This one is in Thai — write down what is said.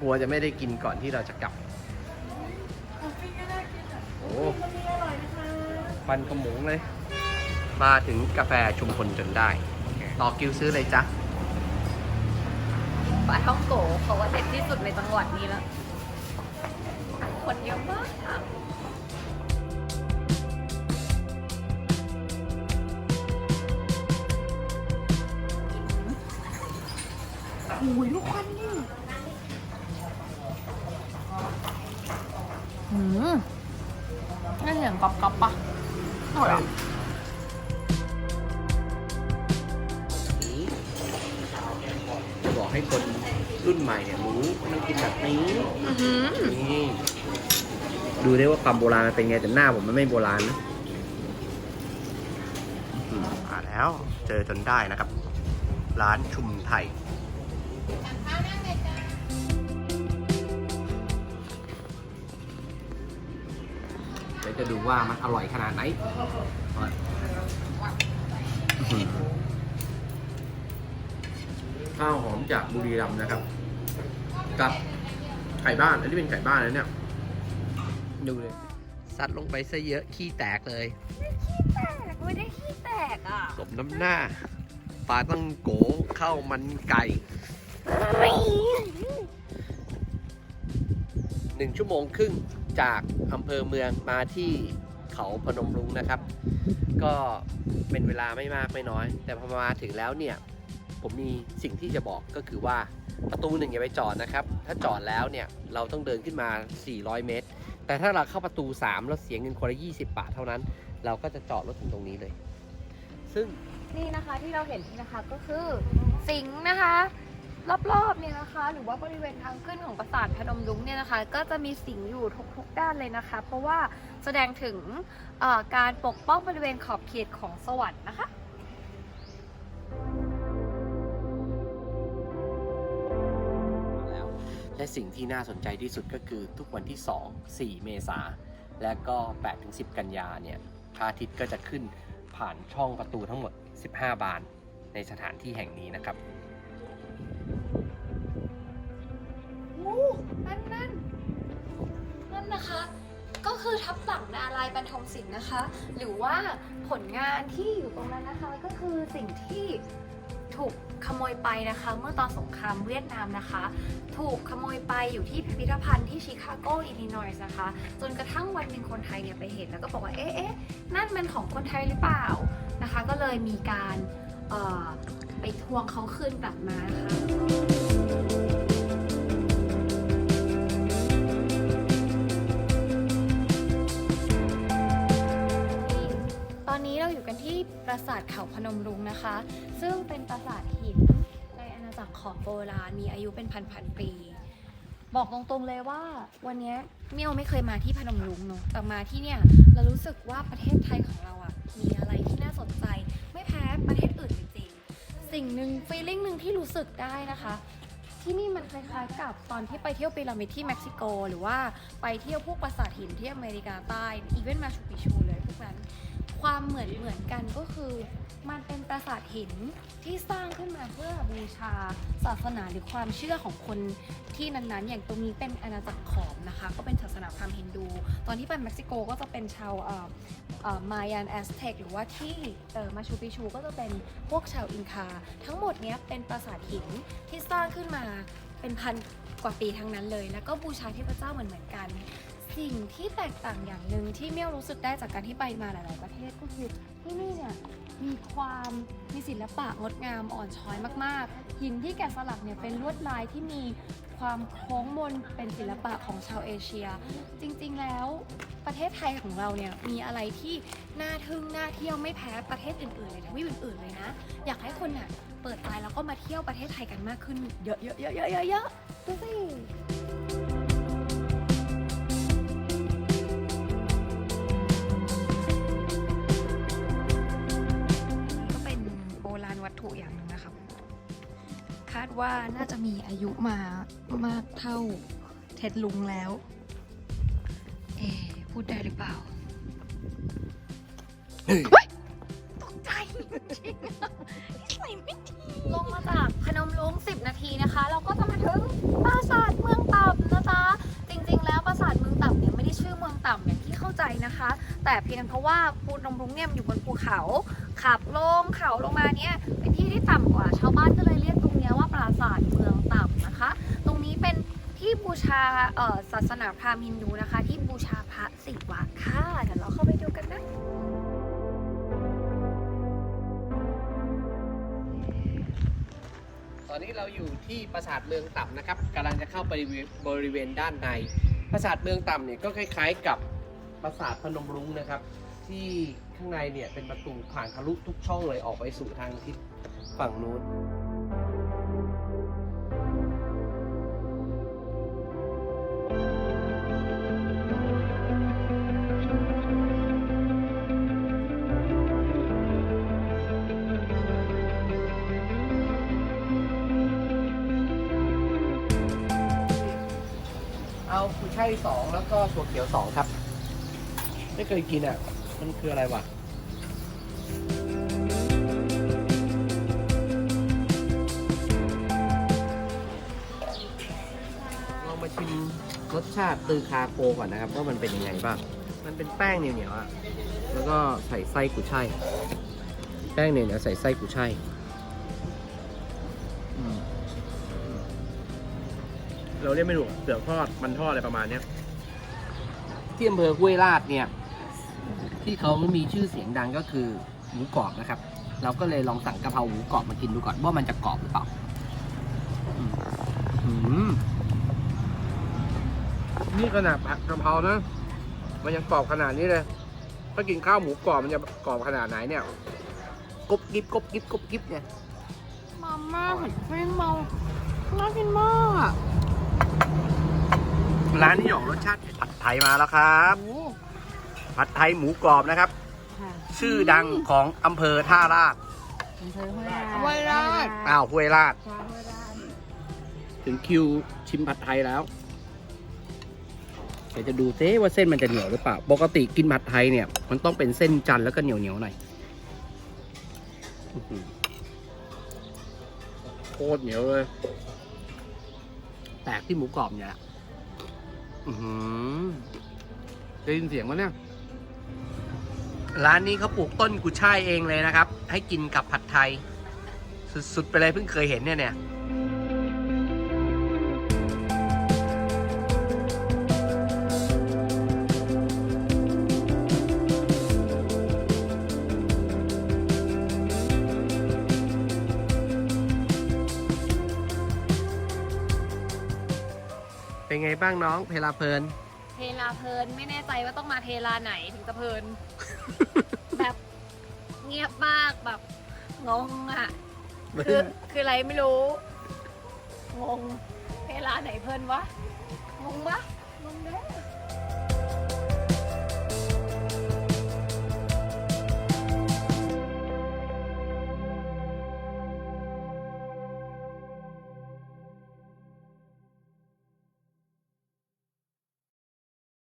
กลัวจะไม่ได้กินก่อนที่เราจะกลับโอ้ฟันกระหมุงเลย มาถึงกาแฟชุมพลจนได้ ต่อคิวซื้อเลยจ๊ะปลาท่องโกเขาว่าเด็ดที่สุดในจังหวัดนี้แล้ว คนเยอะมากอะโอ้ยลูกควันนี่หื มนี่เสียงกรอบกรอบๆปะอร่อยอะจะบอกให้คนรุ่นใหม่เนี่ยรู้ว่าต้องกินแบบนี้อื้อหือนี่ดูได้ว่าความโบราณมันเป็นไงแต่หน้าผมมันไม่โบราณนะอืมมาแล้วเจอจนได้นะครับ ร้านชุมไทยเดี๋ ยวจะดูว่ามันอร่อยขนาดไหนอื้อหือข้าวหอมจากบุรีรัมย์นะครับ กับไก่บ้าน อันนี้เป็นไก่บ้านนะเนี่ย ดูเลยซัดลงไปซะเยอะขี้แตกเลยแตกไม่ได้ขี้แตกอะ สมน้ำหน้าปลาตั้งโกข้าวมันไก่หนึ่งชั่วโมงครึ่ง จากอำเภอเมืองมาที่เขาพนมรุ้งนะครับ ก็เป็นเวลาไม่มากไม่น้อย แต่พอมาถึงแล้วเนี่ย ผมมีสิ่งที่จะบอกก็คือว่าประตูหนึ่งอย่าไปจอดนะครับ ถ้าจอดแล้วเนี่ยเราต้องเดินขึ้นมา 400 เมตร แต่ถ้าเราเข้าประตู3แล้วเสียเงินคนละ 20 บาทเท่านั้น เราก็จะจอดรถถึงตรงนี้เลย ซึ่งนี่นะคะที่เราเห็นนี่นะคะก็คือสิงห์นะคะ รอบๆเนี่ยนะคะ หรือว่าบริเวณทางขึ้นของปราสาทพนมรุ้งเนี่ยนะคะ ก็จะมีสิงอยู่ทุกๆด้านเลยนะคะ เพราะว่าแสดงถึงการปกป้องบริเวณขอบเขตของสวรรค์นะคะแล้วและสิ่งที่น่าสนใจที่สุดก็คือทุกวันที่ 2 4 เมษาและก็8ถึง10 กันยาเนี่ยพระอาทิตย์ก็จะขึ้นผ่านช่องประตูทั้งหมด 15 บานในสถานที่แห่งนี้นะครับ นะคะ ก็คือทับหลังนารายบรรทมศิลป์นะคะ หรือว่าผลงานที่อยู่ตรงนั้นนะคะก็คือสิ่งที่ถูกขโมยไปนะคะ เมื่อตอนสงครามเวียดนามนะคะ ถูกขโมยไปอยู่ที่พิพิธภัณฑ์ที่ชิคาโกอิลลินอยส์นะคะ จนกระทั่งวันหนึ่งคนไทยเนี่ยไปเห็นแล้วก็บอกว่าเอ๊ะเอ๊ะนั่นมันของคนไทยหรือเปล่านะคะ ก็เลยมีการไปทวงเขาคืนกลับมานะคะ อนนี้เราอยู่กันที่ปราสาทเขาพนมรุ้งนะคะ ซึ่งเป็นปราสาทหินในอาณาจักรขอมโบราณมีอายุเป็นพันๆปี บอกตรงๆเลยว่าวันนี้เมี่ยวไม่เคยมาที่พนมรุ้งเนอะแต่มาที่เนี่ยเรารู้สึกว่าประเทศไทยของเราอะ่ะมีอะไรที่น่าสนใจ ไม่แพ้ประเทศอื่นจริงๆสิ่งหนึ่งฟีลิ่งหนึ่งที่รู้สึกได้นะคะที่นี่มันคล้ายๆกับตอนที่ไปเที่ยวพีระมิดที่เม็กซิโก หรือว่าไปเที่ยวพวกปราสาทหินที่อเมริกาใต้อีเวนต์มาชูปิชูเลยพวกนั้น ความเหมือนเหมือนกันก็คือมันเป็นปราสาทหินที่สร้างขึ้นมาเพื่อบูชาศาสนาหรือความเชื่อของคนที่นั้นๆ อย่างตรงนี้เป็นอาณาจักรขอมนะคะ ก็เป็นศาสนาพราหมณ์ฮินดู ตอนที่ไปเม็กซิโกก็จะเป็นชาวมายันแอสเท็กหรือว่าที่เอ่อมาชูปิชูก็จะเป็นพวกชาวอินคา ทั้งหมดเนี้ยเป็นปราสาทหินที่สร้างขึ้นมาเป็นพันกว่าปีทั้งนั้นเลย แล้วก็บูชาเทพเจ้าเหมือนเหมือนกัน สิ่งที่แตกต่างอย่างหนึ่งที่เมี่ยวรู้สึกได้จากการที่ไปมาหลาย ๆ ประเทศก็คือที่นี่เนี่ยมีความมีศิลปะงดงามอ่อนช้อยมาก ๆ หินที่แกะสลักเนี่ยเป็นลวดลายที่มีความโค้งมนเป็นศิลปะของชาวเอเชีย จริง ๆ แล้วประเทศไทยของเราเนี่ยมีอะไรที่น่าทึ่งน่าเที่ยวไม่แพ้ประเทศอื่น ๆ เลยทวีปอื่น ๆ เลยนะ อยากให้คนน่ะเปิดใจแล้วก็มาเที่ยวประเทศไทยกันมากขึ้นเยอะๆๆๆๆๆดูสิ ว่าน่าจะมีอายุมามากเท่าเท็ดลุงแล้ว เอพูดได้หรือเปล่าตกใจจริงใส่ไม่ดีลงมาจากพนมลุงสิบนาทีนะคะ เราก็จะมาถึงปราสาทเมืองต่ำนะจ๊ะจริง ๆ แล้วปราสาทเมืองต่ำเนี่ยไม่ได้ชื่อเมืองต่ำอย่างที่ ข้าใจนะคะ แต่เพียงเพราะว่าภูนมรุ้งเนี่ยมันอยู่บนภูเขา ขับลงเขาลงมาเนี่ยเป็นที่ที่ต่ำกว่า ชาวบ้านก็เลยเรียกตรงนี้ว่าปราสาทเมืองต่ำนะคะ ตรงนี้เป็นที่บูชาศาสนาพราหมณ์ฮินดูนะคะ ที่บูชาพระศิวะค่ะเดี๋ยวเราเข้าไปดูกันนะตอนนี้เราอยู่ที่ปราสาทเมืองต่ำนะครับกำลังจะเข้าไปบริเวณด้านใน ปราสาทเมืองต่ำเนี่ยก็คล้ายๆกับ ปราสาทพนมรุ้งนะครับ ที่ข้างในเนี่ยเป็นประตูผ่านทะลุทุกช่องเลยออกไปสู่ทางทิศฝั่งนู้นเอากุยช่ายสองแล้วก็ถั่วเขียวสองครับ ไม่เคยกินอะ มันคืออะไรวะลองมาชิมรสชาติตือคาโกก่อนนะครับว่ามันเป็นยังไงบ้าง มันเป็นแป้งเหนียวๆอะ แล้วก็ใส่ไส้กุยช่าย แป้งเหนียวๆใส่ไส้กุยช่ายอืมเราเรียกไม่ถูกเสือกทอด มันทอดอะไรประมาณเนี้ย ที่อำเภอห้วยลาดเนี่ย ที่เขามีชื่อเสียงดังก็คือหมูกรอบนะครับ เราก็เลยลองสั่งกะเพราหมูกรอบมากินดูก่อนว่ามันจะกรอบหรือเปล่าอืมอืมนี่ขนาดผัดกะเพรานะ มันยังกรอบขนาดนี้เลย ถ้ากินข้าวหมูกรอบมันจะกรอบขนาดไหนเนี่ยกบกิบกบกิบกบกิบเนี่ยมาม่าเผ็ดเปรี้ยวเมาน่ากินมากอะร้านนี้ออกรสชาติผัดไทยมาแล้วครับโอ้ ผัดไทยหมูกรอบนะครับ ค่ะชื่อดังของอำเภอท่าราชอำเภอห้วยราชห้วยราช อ้าวห้วยราชห้วยราชถึงคิวชิมผัดไทยแล้วเดี๋ยวจะดูเต้ว่าเส้นมันจะเหนียวหรือเปล่า ปกติกินผัดไทยเนี่ย มันต้องเป็นเส้นจันทร์แล้วก็เหนียวเหนียวๆหน่อยอื้อหือโคตรเหนียวเลยแปลกที่หมูกรอบเนี่ยแหละอื้อหือได้ยินเสียงมั้ยเนี่ย ร้านนี้เขาปลูกต้นกุช่ายเองเลยนะครับ ให้กินกับผัดไทย สุด ๆ ไปเลยเพิ่งเคยเห็นเนี่ยเนี่ยเป็นไงบ้างน้องเพลาเพลิน เทลาเพลินไม่แน่ใจว่าต้องมาเทลาไหนถึงจะเพลิน แบบเงียบมากแบบงงอะ คือคืออะไรไม่รู้ งงเทลาไหนเพลินวะ งงปะงงเด้อ